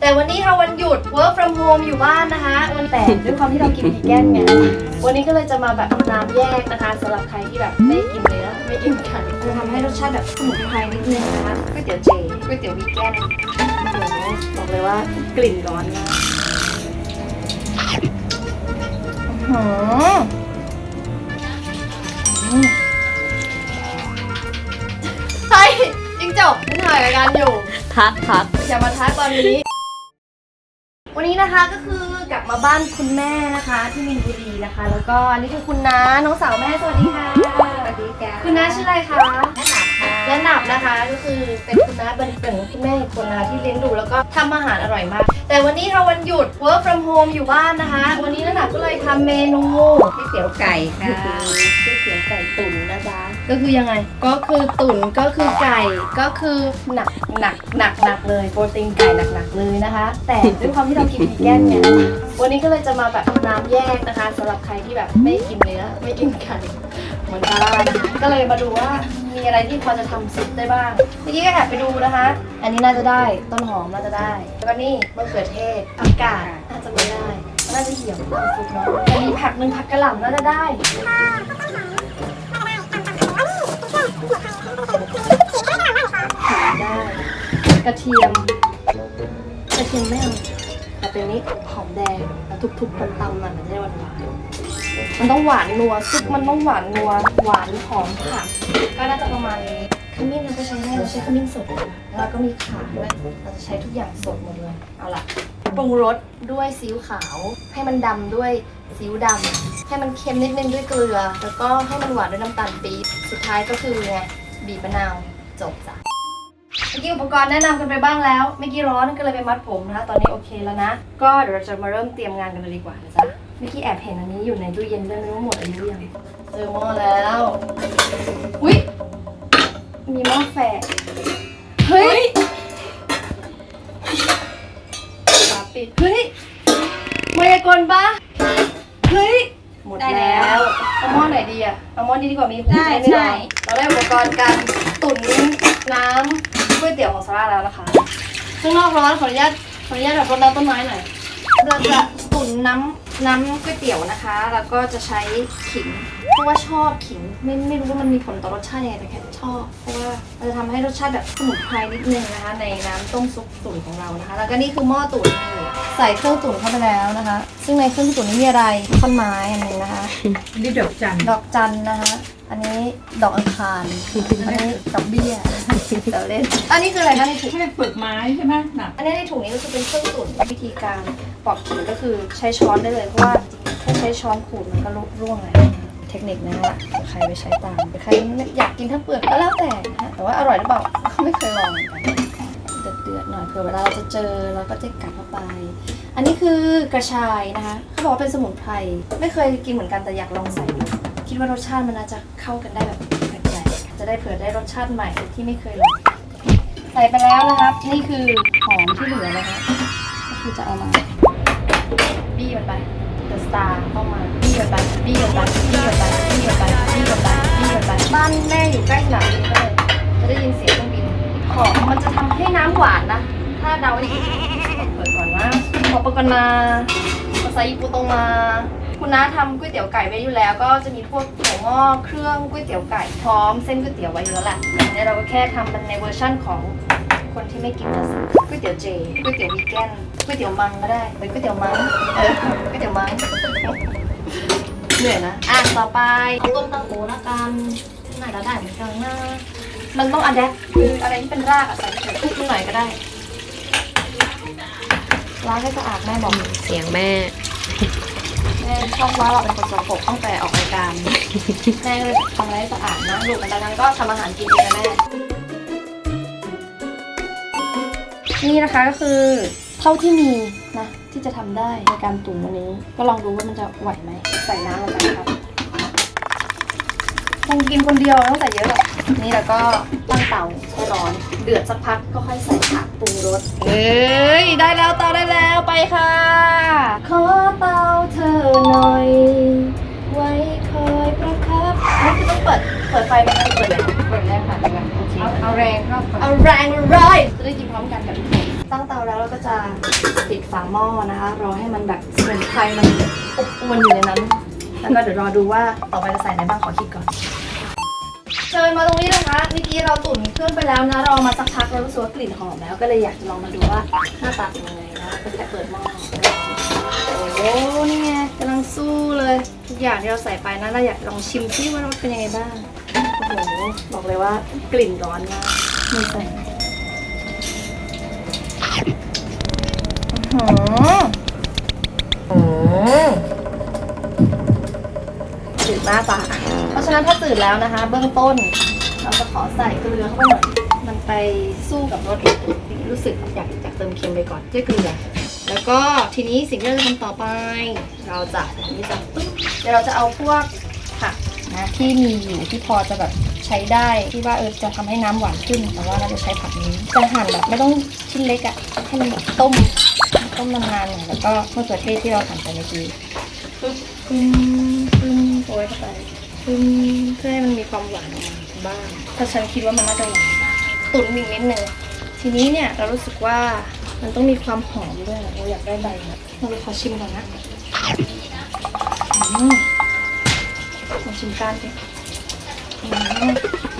แต่วันนี้ค่ะวันหยุด work from home อยู่บ้านนะคะวันแต่ด้วยความที่เรากินวีแกนไงวันนี้ก็เลยจะมาแบบน้ำแยกนะคะสำหรับใครที่แบบไม่กินเนื้อไม่กินไข่จะทำให้รสชาติแบบสมุนไพรนิดนึงนะคะก๋วยเตี๋ยวเจก๋วยเตี๋ยววีแกนโอ้โหบอกเลยว่ากลิ่นร้อนมากอื้อหืออืมใช่จริงจบไม่ถ่ายรายการอยู่พักพักอย่ามาทักตอนนี้วั นนี้นะคะก็คือกลับมาบ้านคุณแม่นะคะ ที่มินบุรีนะคะ แล้วก็อันนี้คือคุณน้าน้องสาวแม่สวัสดีค่ะ สวัสดีจ้าคุณน้าชื่ออะไรคะแม่หนักค่ะ และหนับนะคะก็คือเป็นคุณน้าเป็นเป็นคุณแม่อีกคนนะคะที่เลี้ยงดูแล้วก็ทำอาหารอร่อยมาก แต่วันนี้ค่ะวันหยุด work from home อยู่บ้านนะคะ วันนี้น้าหนับก็เลยทำเมนูก๋วยเตี๋ยวไก่ค่ะก๋วยเตี๋ยวไก่ตุ๋นนะจ๊ะก็คือยังไง ก็คือตุ๋นก็คือไก่ก็คือหนักหนักหนักหนักเลยโปรตีนไก่หนักหนักเลยนะคะ แต่ด้วยความที่เรากินวีแกนไงวันนี้ก็เลยจะมาแบบน้ำแยกนะคะสำหรับใครที่แบบไม่กินเนื้อไม่กินไก่เหมือนซาร่านะคะก็เลยมาดูว่า มีอะไรที่พอจะทำซุปได้บ้าง เมื่อกี้ก็แอบไปดูนะคะ อันนี้น่าจะได้ต้นหอมน่าจะได้ แล้วก็นี่มะเขือเทศผักกาดน่าจะไม่ได้น่าจะเหี่ยวซุปเนาะอันนี้ผักหนึ่งผักกระหล่ำน่าจะได้ได้กระเทียมกระเทียมไม่เอาแต่เป็นนี้หอมแดงแล้วทุบๆตำๆมันมันจะได้หวานหวานๆ มันต้องหวานนัวซุปมันต้องหวานนัวหวานหอมค่ะ ก็น่าจะประมาณนี้ขมิ้นเราก็ใช้ได้เราใช้ขมิ้นสดนะคะแล้วก็มีข่าด้วยเราจะใช้ทุกอย่างสดหมดเลยเอาล่ะปรุงรสด้วยซีอิ๊วขาว ให้มันดำด้วยซีอิ๊วดำให้มันเค็มนิดนึงด้วยเกลือ แล้วก็ให้มันหวานด้วยน้ำตาลปี๊บสุดท้ายก็คือไงบีบมะนาวจบจ้ะเมื่อกี้อุปกรณ์แนะนำกันไปบ้างแล้วเมื่อกี้ร้อนก็เลยไปมัดผมนะคะตอนนี้โอเคแล้วนะ ก็เดี๋ยวเราจะมาเริ่มเตรียมงานกันเลยดีกว่านะจ๊ะ เมื่อกี้แอบเห็นอันนี้อยู่ในตู้เย็นด้วยไม่รู้หมดอายุหรือยังเจอหม้อแล้ว อุ๊ย มีหม้อแฝดเฮ้ยฝาปิด เฮ้ยมายากลปะเฮ้ย หมดได้แล้แล้ว ว เอาหม้อไหนดีอะเอาหม้อนี้ดีกว่ามีหูได้ใช้ไม่ใช่ได้เราได้อุปกรณ์การตุ๋นน้ำก๋วยเตี๋ยวของซาร่าแล้วนะคะข้างนอกร้อนขออนุญาตขออนุญาตแบบรดน้ำต้นไม้หน่อย เราจะตุ๋นน้ำ น้ำก๋วยเตี๋ยวนะคะ แล้วก็จะใช้ขิง เพราะว่าชอบขิง ไม่ไม่รู้ว่ามันมีผลต่อรสชาติยังไงแต่แค่ชอบ เพราะว่ามันจะทำให้รสชาติแบบสมุนไพรนิดนึงนะคะ ในน้ำต้มซุปตุ๋นของเรานะคะ แล้วก็นี่คือหม้อตุ๋นใส่เครื่องตุ๋นเข้าไปแล้วนะคะ ซึ่งในเครื่องตุ๋นนี้มีอะไรท่อนไม้อันหนึงนะคะ นี่ดอกจันดอกจันนะคะ อันนี้ดอกอังคาร อันนี้ดอกเบี้ยเดี๋ยวเล่น อันนี้คืออะไรคะในถุงใช่เปลือกไม้ใช่ไหมหนักอันนี้ในถุงนี้ก็คือเป็นเครื่องตุ๋นวิธีการ ปอกขิงก็คือใช้ช้อนได้เลยเพราะว่าแค่ใช้ช้อนขูดมันก็ร่วงเลยเทคนิคนะฮะใครไปใช้ตามใครอยากกินทั้งเปลือกก็แล้วแต่นะฮะแต่ว่าอร่อยหรือเปล่าก็ไม่เคยลองเหมือนกันเดือดๆหน่อยเผื่อเวลาเราจะเจอเราก็จะกัดเข้าไป อันนี้คือกระชายนะคะเขาบอกว่าเป็นสมุนไพรไม่เคยกินเหมือนกันแต่อยากลองใส่ดูคิดว่ารสชาติมันน่าจะเข้ากันได้แบบแปลกๆจะได้เผื่อได้รสชาติใหม่ที่ไม่เคยลองใส่ไปแล้วนะครับ นี่คือหอมที่เหลือนะคะก็คือจะเอามา บี้มันไปเดอะสตาร์เข้ามาบี้มันไปบี้มันไปบี้มันไปบี้มันไปบี้มันไปบี้มันไปบ้านแม่อยู่ใกล้สนามบินก็เลยจะได้ยินเสียงเครื่องบินหอมมันจะทำให้น้ำหวานนะ ถ้าเดาไม่ผิดเปิดก่อนว่าขอปกนาภาษาญี่ปุ่นตรงมา คุณน้าทำก๋วยเตี๋ยวไก่ไว้อยู่แล้ว ก็จะมีพวกหัวหม้อเครื่องก๋วยเตี๋ยวไก่พร้อมเส้นก๋วยเตี๋ยวไว้อยู่แล้วแหละเนี่ยเราก็แค่ทำมันในเวอร์ชั่นของ คนที่ไม่กินเนื้อสัตว์ก๋วยเตี๋ยวเจก๋วยเตี๋ยววีแกนก๋วยเตี๋ยวมังก็ได้เป็นก๋วยเตี๋ยวมังเออก๋วยเตี๋ยวมังเหนื่อยนะอะต่อไปเอาต้มตังโอละกันน่าจะได้เหมือนกันนะมันต้องอะแดปคืออะไรที่เป็นรากอะใส่ไปเถอะคลุกนิดหน่อยก็ได้ล้างให้สะอาดแม่บอกเสียงแม่แม่ชอบว่าเราเป็นคนสกปรกตั้งแต่ออกรายการแม่ก็เลยทำอะไรให้สะอาดนะลูกกันดังนั้นก็ทำอาหารกินเองนะแม่ นี่นะคะก็คือเท่าที่มีนะที่จะทำได้ในการตุ๋นวันนี้ ก็ลองดูว่ามันจะไหวไหมใส่น้ำลงไปครับคงกินคนเดียวต้องใส่เยอะหรอกนี่แล้วก็ตั้งเตาให้ร้อน เดือดสักพักก็ค่อยใส่ผักปรุงรสเอ้ยได้แล้วเตาได้แล้วไปค่ะ ขอเตาเธอหน่อย ไว้คอยประคับนี่คือต้องเปิดเปิดไฟไหมคะเปิดเลยเปิดได้ค่ะโอเคเอาเอาแรงเข้าเอาแรงเลยจะได้กินพร้อมกันกับทุกคน ตั้งเตาแล้วเราก็จะปิดฝาหม้อนะคะ รอให้มันแบบสมุนไพรมันอบอวนอยู่ในนั้น แล้วก็เดี๋ยวรอดูว่าต่อไปจะใส่อะไรบ้างขอคิดก่อน เชิญมาตรงนี้นะคะเมื่อกี้เราตุ๋นเครื่องไปแล้วนะเราเอมาสักพักเรารู้สึกว่ากลิ่นหอมแล้ว ก็เลยอยากจะลองมาดูว่าหน้าตาเป็นยังไงนะก็แค่เปิดหม้อโอ้นี่ไงกำลังสู้เลยทุกอย่างที่เราใส่ไปนะเราอยากลองชิมที่ว่ารสเป็นยังไงบ้างโอ้โหบอกเลยว่ากลิ่นร้อนมากมีใส่ จืดมากจ้ะเพราะฉะนั้นถ้าจืดแล้วนะคะ เบื้องต้น เราจะขอใส่เกลือเข้าไปหน่อย มันไปสู้กับรสรู้สึกอยากอยากเติมเค็มไปก่อนด้วยเกลือ แล้วก็ทีนี้สิ่งที่เราจะทำต่อไป เราจะอันนี้จะปึ๊บเดี๋ยวเราจะเอาพวกผักนะที่มีอยู่ที่พอจะแบบใช้ได้ที่ว่าเออจะทำให้น้ำหวานขึ้น แต่ว่าเราจะใช้ผักนี้จะหั่นแบบไม่ต้องชิ้นเล็กอะให้มันแบบต้ม ต้มนานๆหน่อยแล้วก็มะเขือเทศที่เราหั่นไปเมื่อกี้ปึ๊บปึ้มปึ้มโรยเข้าไปปึ้มเพื่อให้มันมีความหวานออกมาบ้างถ้าฉันคิดว่ามันน่าจะหวานตุ๋นอีกนิดนึงทีนี้เนี่ยเรารู้สึกว่ามันต้องมีความหอมด้วยเราอยากได้ใบนะเราไปขอชิมก่อนนะอืมลองชิมก้านสิอืม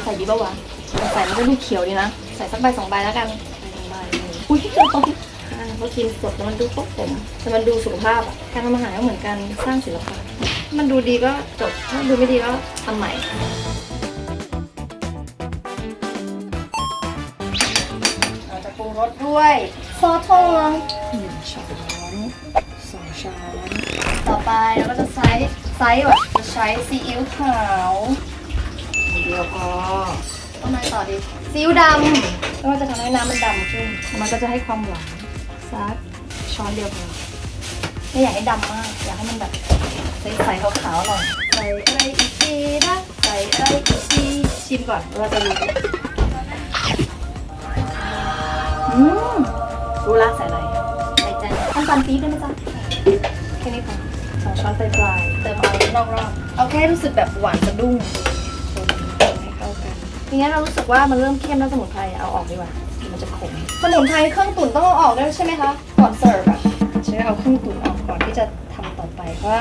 ใส่ดีป่าวะใส่มันก็ดูเขียวดีนะ ใส่สักใบสองใบแล้วกันใส่สองใบอุ้ยเจอตรงอ่า เพราะกินสดแล้วมันดูครบผมแต่มันดูสุขภาพอะการทำอาหารก็เหมือนการสร้างศิลปะมันดูดีก็จบถ้าดูไม่ดีก็ทำใหม่เราจะปรุงรสด้วยซอสทองหนึ่งช้อนสองช้อนต่อไปเราก็จะใช้ไซส์แบบจะใช้ซีอิ๊วขาวเดียวพอต้องมาต่อดีซีอิ๊วดำก็จะทำให้น้ำมันดำขึ้นแล้วมันก็จะให้ความหวาน สักช้อนเดียวพอไม่อยากให้ดำมาก อยากให้มันแบบใสๆขาวๆหน่อยใส่อะไรอีกทีนะใส่อะไรอีกทีชิมก่อนเราจะรู้อืมรู้ละใส่อะไรใส่ใจน้ำตาลปี๊บได้ไหมจ๊ะแค่นี้พอสองช้อนปลายๆเติมเอานอกรอบเอาแค่รู้สึกแบบหวานสะดุ้งคนให้เข้ากันทีนี้เรารู้สึกว่ามันเริ่มเข้มแล้วสมุนไพรเอาออกดีกว่าเดี๋ยว มันจะขมสมุนไพรเครื่องตุ๋นต้องเอาออกด้วยใช่ไหมคะก่อนเสิร์ฟอะใช้เอาเครื่องตุ๋นออกก่อนที่จะทำต่อไปเพราะว่า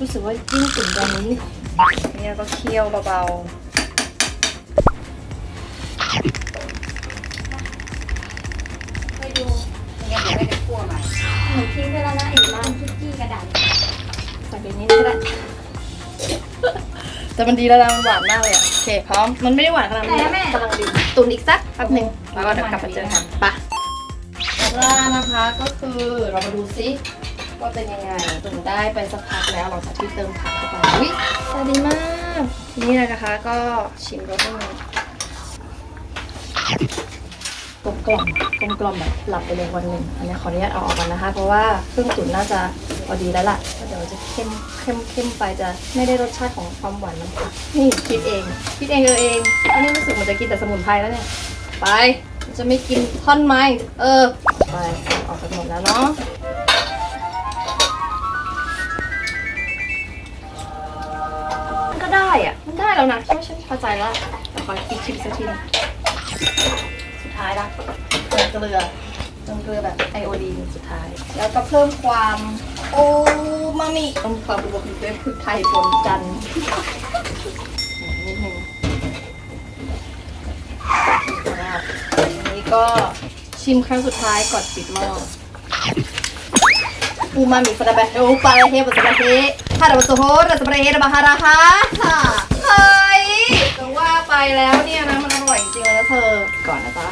รู้สึกว่ายิ่งตุ๋นตอนนี้ยิ่งขมทีนี้เราก็เคี่ยวเบาๆไปดูงั้นเดี๋ยวไม่ได้คั่วใหม่หนูทิ้งไปแล้วนะอีกร้านคุกกี้กระดาษใส่ไปนิดก็ได้ แต่มันดีแล้วนะมันหวานมากเลยอะโอเคพร้อม มันไม่ได้หวานขนาดนั้นกำลังดีตุนอีกสักแป๊บหนึ่งแล้วก็เดี๋ยวกลับมาเจอกันไปะล่านะคะก็คือเรามาดูซิว่าเป็นยังไงตุนได้ไปสักพักแล้วหลังจากที่เติมผักเข้าไปอุ้ยตาดีมากทีนี้นะคะก็ชิมรสนิดนึงกลมกล่อมกลมกล่อมแบบหลับไปเลยวันหนึ่งอันนี้ขออนุญาตเอาออกกันนะคะ เพราะว่าเครื่องตุ๋นน่าจะพอดีแล้วล่ะ เดี๋ยวจะเข้มเข้มเข้มไปจะไม่ได้รสชาติของความหวานน้ำผักนี่คิดเอง คิดเองเออเองอันนี้รู้สึกเหมันจะกินแต่สมุนไพรแล้วเนี่ยไปจะไม่กินท่อนไม้เออไปออกไปหมดแล้วเนาะมันก็ได้อะมันได้แล้วนะใช่ไหมฉันพอใจแล้วแต่ขอคิดชิมสักทีสุดท้ายละเติมเกลือเติมเกลือแบบไอโอดีนสุดท้าย แล้วก็เพิ่มความ โอมามิเพิ่มความอุบอุ่นด้วยพริกไทยปนกันนิดนึงนี้ก็ชิมครั้งสุดท้ายก่อนปิดหม้ออูมามิฟาราเบะโอปาเฮบัสบะเฮฮาราบะโซโฮราสบะเฮราบะฮาราฮาค่ะเฮ้ยจะว่าไปแล้วเนี่ยนะมันอร่อยจริงๆเลยนะเธอก่อนนะจ๊ะ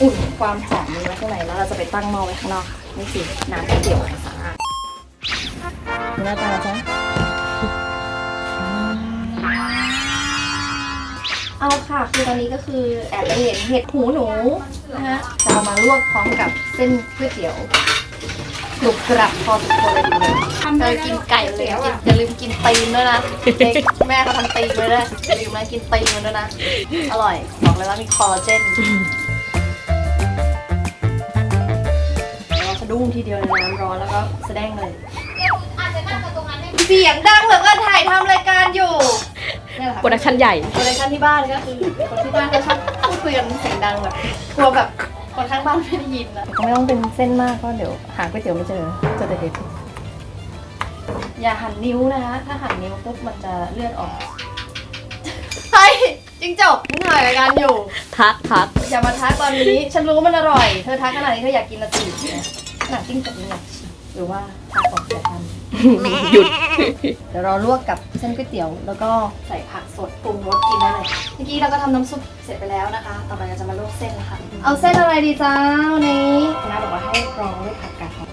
อุ่นความหอมมันไว้ข้างในแล้วเราจะไปตั้งหม้อไว้ข้างนอกค่ะนี่คือน้ำก๋วยเตี๋ยวของสาระ หน้าตาจ้ะเอาค่ะคือตอนนี้ก็คือแอบไปเห็นเห็ดหูหนูนะฮะจะเอามาลวกพร้อมกับเส้นก๋วยเตี๋ยวกรุบกรับพอสมควรเลยทีเดียวทำได้เออกินไก่เลยกินอย่าลืมกินตีนด้วยนะเด็กแม่เขาทำตีนไว้ด้วยอย่าลืมนะกินตีนมันด้วยนะ อร่อย บอกเลยว่ามีคอลลาเจนเราสะดุ้งทีเดียวในน้ำร้อนแล้วก็แสดงเลย เสียงดังเหลือเกินถ่ายทำรายการอยู่เนี่ยแหละค่ะโปรดักชั่นใหญ่ โปรดักชั่นที่บ้านก็คือคนที่บ้านเขาชอบพูดคุยกันเสียงดังแบบกลัวแบบคนข้างบ้านไม่ได้ยินนะก็ไม่ต้องเป็นเส้นมากเพราะเดี๋ยวหาก๋วยเตี๋ยวไม่เจอเจอแต่เห็ดอย่าหั่นนิ้วนะคะ ถ้าหั่นนิ้วปุ๊บมันจะเลือดออกใช่จริงจบนี่ถ่ายรายการอยู่ ทักทักอย่ามาทักตอนนี้ ฉันรู้ว่ามันอร่อย เธอทักขนาดนี้เธออยากกินละสิหนังจิ้งจกนี่อยากชิมหรือว่าทักออกจากกัน หยุด เดี๋ยวเราลวกกับเส้นก๋วยเตี๋ยว แล้วก็ใส่ผักสดปรุงรสกินได้เลย เมื่อกี้เราก็ทำน้ำซุปเสร็จไปแล้วนะคะ ต่อไปเราจะมาลวกเส้นนะคะเอาเส้นอะไรดีจ้าวันนี้น้าบอกว่าให้รองด้วยผักกาดหอม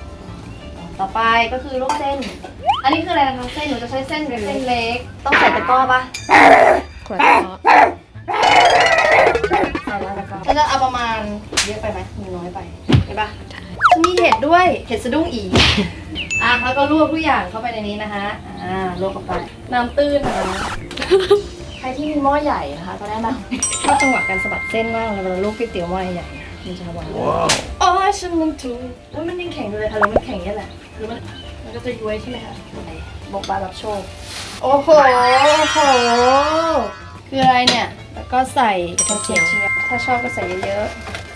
ต่อไปก็คือลวกเส้น อันนี้คืออะไรนะคะ เส้นหนูจะใช้เส้นเล็กเส้นเล็ก ต้องใส่ตะกร้อปะขวดเนาะใส่แล้วตะกร้อจะเอาประมาณเยอะไปไหมมีน้อยไปใช่ปะจะมีเห็ดด้วย เห็ดสะดุ้งอี อะแล้วก็ลวกทุกอย่างเข้าไปในนี้นะคะ อ่าลวกเข้าไปน้ำตื้นนะคะ ใครที่มีหม้อใหญ่นะคะก็แนะนำชอบจังหวะการสะบัดเส้นมากเลยเวลาลวกก๋วยเตี๋ยวหม้อใหญ่ๆมันจะหวานโอ้ยฉันมันถูกว่ามันยังแข็งอยู่เลยค่ะหรือมันแข็งเนี่ยแหละหรือมันมันก็จะย้วยใช่ไหมคะไหนบอกบารับโชค โอ้โห โอ้โห คืออะไรเนี่ย แล้วก็ใส่กระเทียมเจียวถ้าชอบก็ใส่เยอะ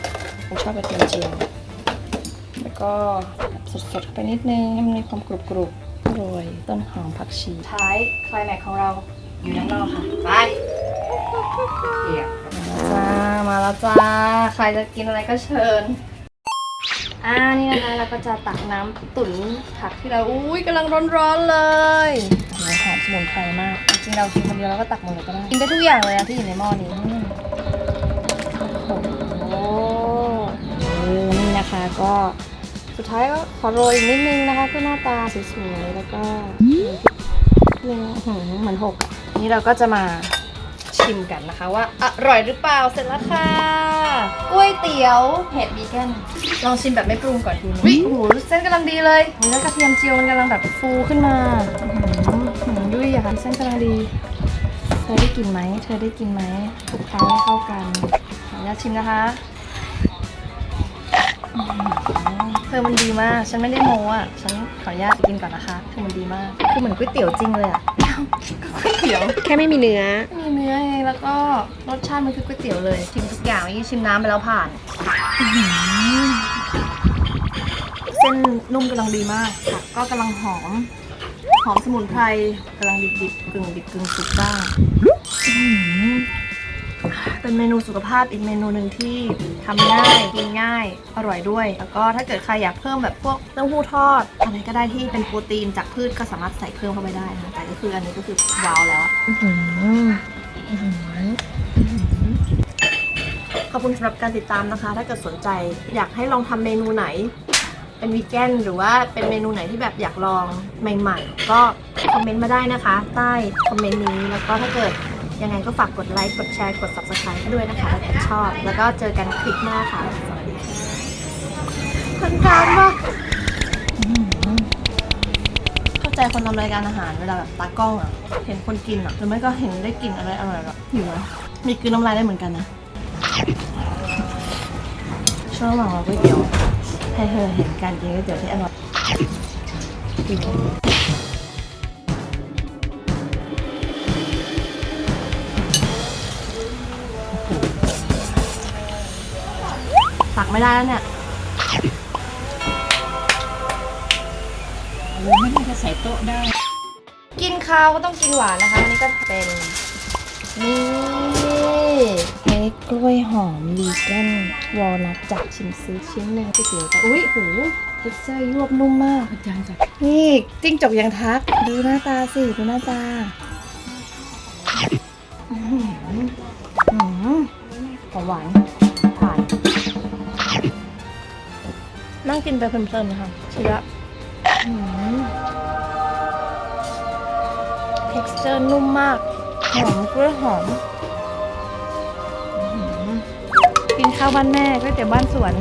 ๆผมชอบกระเทียมเจียวแล้ว ก็สดๆเข้าไปนิดนึงให้มันมีความกรุบกรุบๆโรยต้นหอมผักชี ท้ายคลายแม็กของเราอยู่ด้านนอกค่ะ ไปเดี๋ยวจ้า มาแล้วจ้า ใครจะกินอะไรก็เชิญ อ่า นี่นะคะเราก็จะตักน้ำตุ๋นผักที่เรา อุ้ยกำลังร้อนๆเลยโอ้โหหอมสมุนไพรมาก จริงๆเรากินคนเดียวเราก็ตักหมดเลยก็ได้ กินได้ทุกอย่างเลยนะที่อยู่ในหม้อนี้อืมโอ้โหเออนี่นะคะก็ สุดท้ายก็ขอโรยอีกนิดนึงนะคะเพื่อหน้าตาสวยๆแล้วก็นึงหืมเหมือนหกอะนี่เราก็จะมาชิมกันนะคะว่าอร่อยหรือเปล่าเสร็จแล้วค่ะก๋วยเตี๋ยวเห็ดวีแกนลองชิมแบบไม่ปรุงก่อนทีนึงวิโอ้โหเส้นกำลังดีเลยแล้วกระเทียมเจียวมันกำลังแบบฟูขึ้นมาอื้อหือหืมยุ่ยอะค่ะเส้นกำลังดีเธอได้กินไหมเธอได้กินไหมคลุกเคล้าให้เข้ากันขออนุญาตชิมนะคะ เธอมันดีมาก ฉันไม่ได้โม้อะ ฉันขออนุญาตกินก่อนนะคะเธอมันดีมาก คือเหมือนก๋วยเตี๋ยวจริงเลยอะอ้าวก็ก๋วยเตี๋ยว แค่ไม่มีเนื้อ มีเนื้อไง แล้วก็รสชาติมันคือก๋วยเตี๋ยวเลย ชิมทุกอย่างเมื่อกี้ชิมน้ำไปแล้วผ่านอื้อหือเส้นนุ่มกำลังดีมากผักก็กำลังหอม หอมสมุนไพรกำลังดิบๆกึ่งดิบกึ่งสุกบ้างอื้อหือ เป็นเมนูสุขภาพอีกเมนูหนึ่งที่ทำง่ายกินง่ายอร่อยด้วย แล้วก็ถ้าเกิดใครอยากเพิ่มแบบพวกเต้าหู้ทอดอะไรก็ได้ที่เป็นโปรตีนจากพืชก็สามารถใส่เพิ่มเข้าไปได้นะแต่ก็คืออันนี้ก็คือว้าวแล้วอะขอบคุณสำหรับการติดตามนะคะ ถ้าเกิดสนใจอยากให้ลองทำเมนูไหน เป็นวีแกนหรือว่าเป็นเมนูไหนที่แบบอยากลองใหม่ ๆ ก็คอมเมนต์มาได้นะคะ ใต้คอมเมนต์นี้แล้วก็ถ้าเกิด ยังไงก็ฝากกดไลค์ กดแชร์ กด subscribe ให้ด้วยนะคะถ้าชอบ แล้วก็เจอกันคลิปหน้าค่ะสวัสดีค่ะคนทานปะเข้าใจคนทำรายการอาหารเวลาแบบตากล้องอะเห็นคนกินอะหรือไม่ก็เห็นได้กลินอะไรอร่อยๆแบบหิวนะมีกลืนน้ำลายได้เหมือนกันนะ ช่วงระหว่างเราก๋วยเตี๋ยวให้เธอเห็นการกินก๋วยเตี๋ยวที่อร่อย ไม่ได้แล้วเนี่ยโอ้ไม่น่าจะใส่โต๊ะได้ กินข้าวก็ต้องกินหวานนะคะ อันนี้ก็เป็น นี่เค้กกล้วยหอมวีแกนวอลนัทจากชิมซีชิ้นหนึ่งก๋วยเตี๋ยวจ้ะอุ้ยหูเท็กเจอร์ยวบนุ่มมากอาจารย์จะนี่จิ้งจกยังทัก ดูหน้าตาสิ ดูหน้าตาอื้อหืออื้อหือหอมหวานผ่าน นั่งกินไปเพลินๆค่ะชิละอื้อหือ texture นุ่มมาก หอมกล้วยหอม กินข้าวบ้านแม่ก๋วยเตี๋ยวบ้านสวน